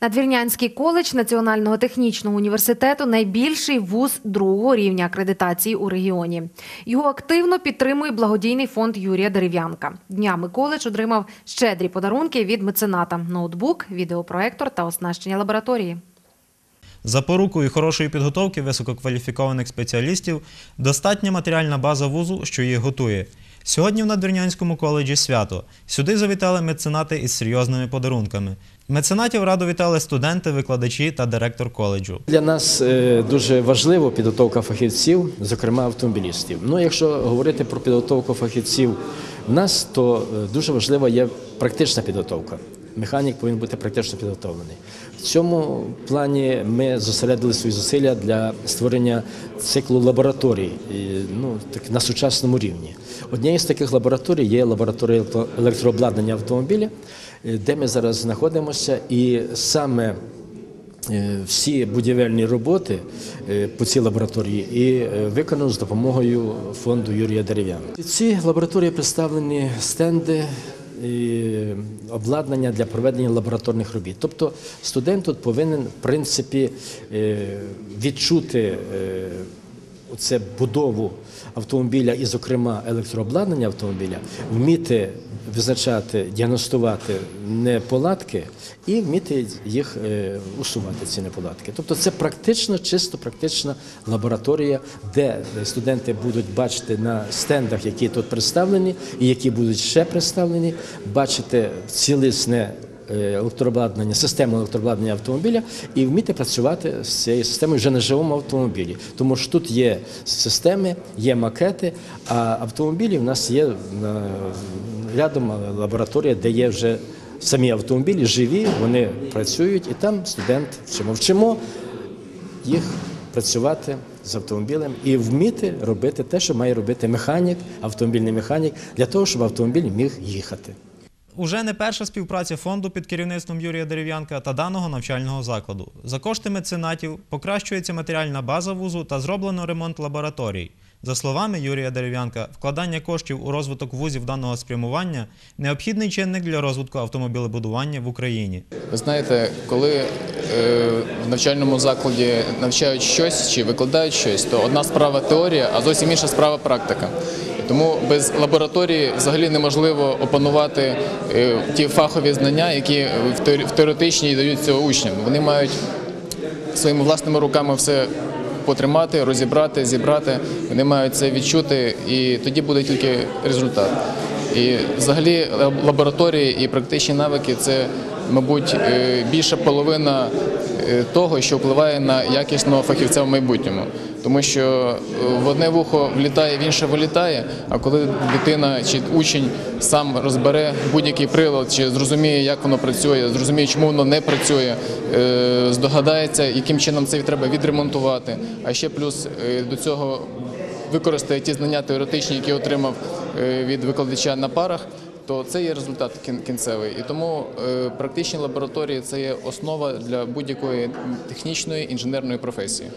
Надвірнянський коледж Національного технічного університету найбільший вуз другого рівня акредитації у регіоні. Його активно підтримує благодійний фонд Юрія Дерев'янка. Днями коледж отримав щедрі подарунки від мецената: ноутбук, відеопроектор та оснащення лабораторії. Запорукою хорошої підготовки висококваліфікованих спеціалістів достатня матеріальна база вузу, що їх готує. Сьогодні в Надвірнянському коледжі свято. Сюди завітали меценати із серйозними подарунками. Меценатів радо вітали студенти, викладачі та директор коледжу. Для нас е, дуже важлива підготовка фахівців, зокрема автомобілістів. Ну, якщо говорити про підготовку фахівців в нас, то е, дуже важлива є практична підготовка. Механік повинен бути практично підготовлений. В цьому плані ми зосередили свої зусилля для створення циклу лабораторій ну, так, на сучасному рівні. Однією з таких лабораторій є лабораторія електро- електрообладнання автомобіля, е, де ми зараз знаходимося, і саме Е, всі будівельні роботи е, по цій лабораторії і виконано з допомогою фонду Юрія Дерев'янка. В цій лабораторії представлені стенди. Обладнання для проведення лабораторних робіт. Тобто студент тут повинен, в принципі, е, відчути е, оце будову автомобіля і, зокрема, електрообладнання автомобіля, вміти визначати, діагностувати неполадки і вміти їх е, усувати, ці неполадки. Тобто це практично, чисто практична лабораторія, де студенти будуть бачити на стендах, які тут представлені, і які будуть ще представлені, бачити цілісне електрообладнання, систему електрообладнання автомобіля і вміти працювати з цією системою вже на живому автомобілі. Тому що тут є системи, є макети, а автомобілі в нас є е, рядом лабораторія, де є вже самі автомобілі живі, вони працюють, і там студент вчимо. Вчимо їх працювати з автомобілем і вміти робити те, що має робити механік, автомобільний механік, для того, щоб автомобіль міг їхати. Уже не перша співпраця фонду під керівництвом Юрія Дерев'янка та даного навчального закладу. За кошти меценатів покращується матеріальна база вузу та зроблено ремонт лабораторій. За словами Юрія Дерев'янка, вкладання коштів у розвиток вузів даного спрямування необхідний чинник для розвитку автомобілебудування в Україні. Ви знаєте, коли е, в навчальному закладі навчають щось чи викладають щось, то одна справа теорія, а зовсім інша справа практика. Тому без лабораторії взагалі неможливо опанувати е, ті фахові знання, які в теор- теоретичній даються учням. Вони мають своїми власними руками все потримати, розібрати, зібрати. Вони мають це відчути, і тоді буде тільки результат. І взагалі лабораторії і практичні навики це, мабуть, е, більша половина того, що впливає на якісного фахівця в майбутньому. Тому що е, в одне вухо влітає, в інше вилітає. А коли дитина чи учень сам розбере будь-який прилад, чи зрозуміє, як воно працює, зрозуміє, чому воно не працює, е, здогадається, яким чином це треба відремонтувати. А ще плюс е, до цього використає ті знання теоретичні, які отримав е, від викладача на парах, то це є результат кін- кінцевий. І тому е, практичні лабораторії це є основа для будь-якої технічної інженерної професії.